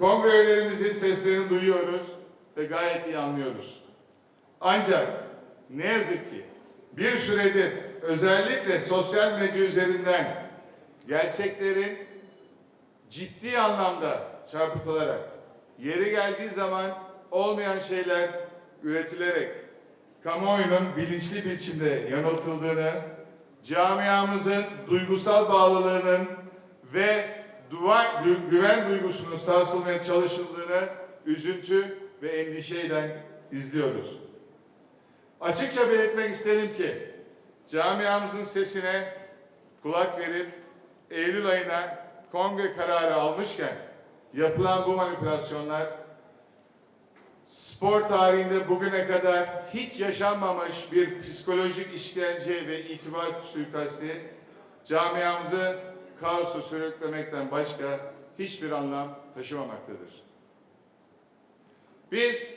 Kongre üyelerimizin seslerini duyuyoruz ve gayet iyi anlıyoruz. Ancak ne yazık ki bir süredir özellikle sosyal medya üzerinden gerçeklerin ciddi anlamda çarpıtılarak, yeri geldiği zaman olmayan şeyler üretilerek, kamuoyunun bilinçli biçimde yanıltıldığını, camiamızın duygusal bağlılığının ve gü- güven duygusunun sarsılmaya çalışıldığını üzüntü ve endişeyle izliyoruz. Açıkça belirtmek isterim ki camiamızın sesine kulak verip Eylül ayına kongre kararı almışken yapılan bu manipülasyonlar spor tarihinde bugüne kadar hiç yaşanmamış bir psikolojik işkence ve itibar suikasti camiamızı kaosu sürüklemekten başka hiçbir anlam taşımamaktadır. Biz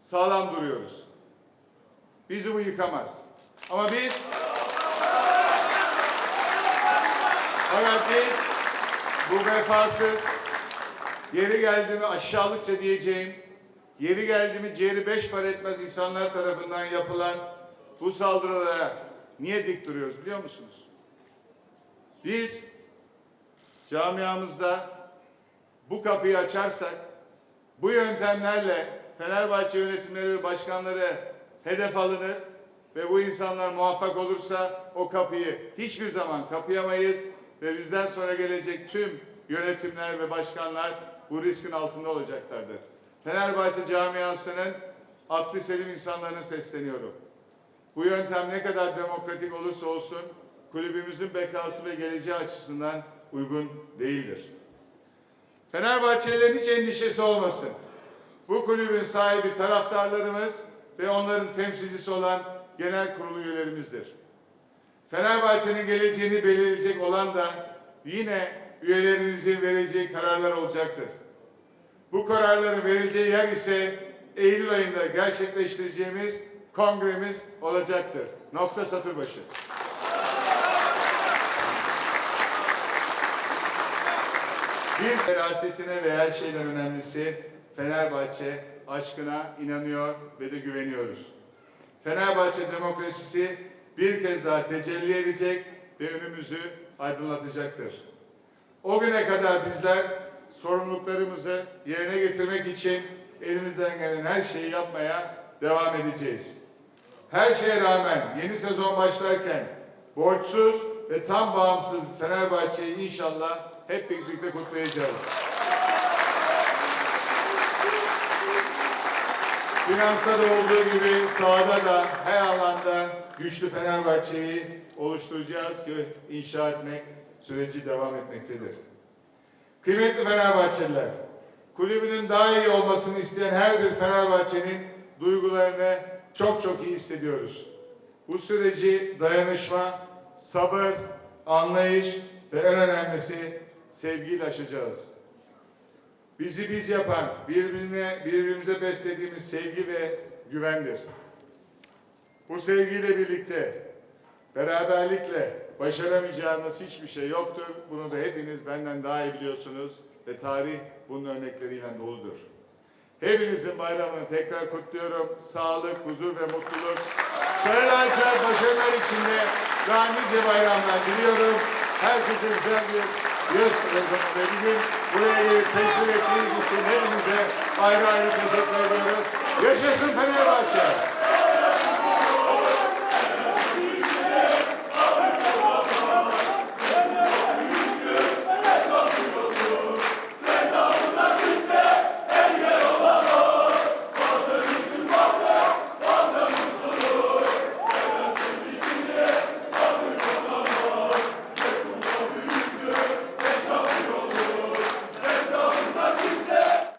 sağlam duruyoruz. Bizi bu yıkamaz. Ama biz fakat biz bu vefasız, yeri geldi mi aşağılıkça diyeceğim, yeri geldi mi ciğeri beş para etmez insanlar tarafından yapılan bu saldırılara niye dik duruyoruz biliyor musunuz? Biz camiamızda bu kapıyı açarsak, bu yöntemlerle Fenerbahçe yönetimleri ve başkanları hedef alınır ve bu insanlar muvaffak olursa o kapıyı hiçbir zaman kapayamayız ve bizden sonra gelecek tüm yönetimler ve başkanlar bu riskin altında olacaklardır. Fenerbahçe camiasının aklı selim insanlarına sesleniyorum. Bu yöntem ne kadar demokratik olursa olsun kulübümüzün bekası ve geleceği açısından uygun değildir. Fenerbahçelilerin hiç endişesi olmasın. Bu kulübün sahibi taraftarlarımız ve onların temsilcisi olan genel kurulu üyelerimizdir. Fenerbahçe'nin geleceğini belirleyecek olan da yine üyelerinizin vereceği kararlar olacaktır. Bu kararların verileceği yer ise Eylül ayında gerçekleştireceğimiz kongremiz olacaktır. Nokta satır başı. Biz verasetine ve her şeyden önemlisi Fenerbahçe aşkına inanıyor ve de güveniyoruz. Fenerbahçe demokrasisi bir kez daha tecelli edecek ve önümüzü aydınlatacaktır. O güne kadar bizler sorumluluklarımızı yerine getirmek için elimizden gelen her şeyi yapmaya devam edeceğiz. Her şeye rağmen yeni sezon başlarken borçsuz ve tam bağımsız Fenerbahçe'yi inşallah hep birlikte kutlayacağız. Finansta da olduğu gibi sahada da her alanda güçlü Fenerbahçe'yi oluşturacağız ki inşa etmek süreci devam etmektedir. Kıymetli Fenerbahçeliler, kulübünün daha iyi olmasını isteyen her bir Fenerbahçe'nin duygularını çok çok iyi hissediyoruz. Bu süreci dayanışma, sabır, anlayış ve en önemlisi sevgiyle aşacağız. Bizi biz yapan, birbirine, birbirimize beslediğimiz sevgi ve güvendir. Bu sevgiyle birlikte, beraberlikle başaramayacağımız hiçbir şey yoktur. Bunu da hepiniz benden daha iyi biliyorsunuz ve tarih bunun örnekleriyle doludur. Hepinizin bayramını tekrar kutluyorum. Sağlık, huzur ve mutluluk. Sayılarca başarılar içinde daha nice bayramlar diliyorum. Herkese güzel bir yaz sezonu ve bir gün buraya teşvik ettiğiniz için hepinize ayrı ayrı teşekkür ediyoruz. Yaşasın Fenerbahçe!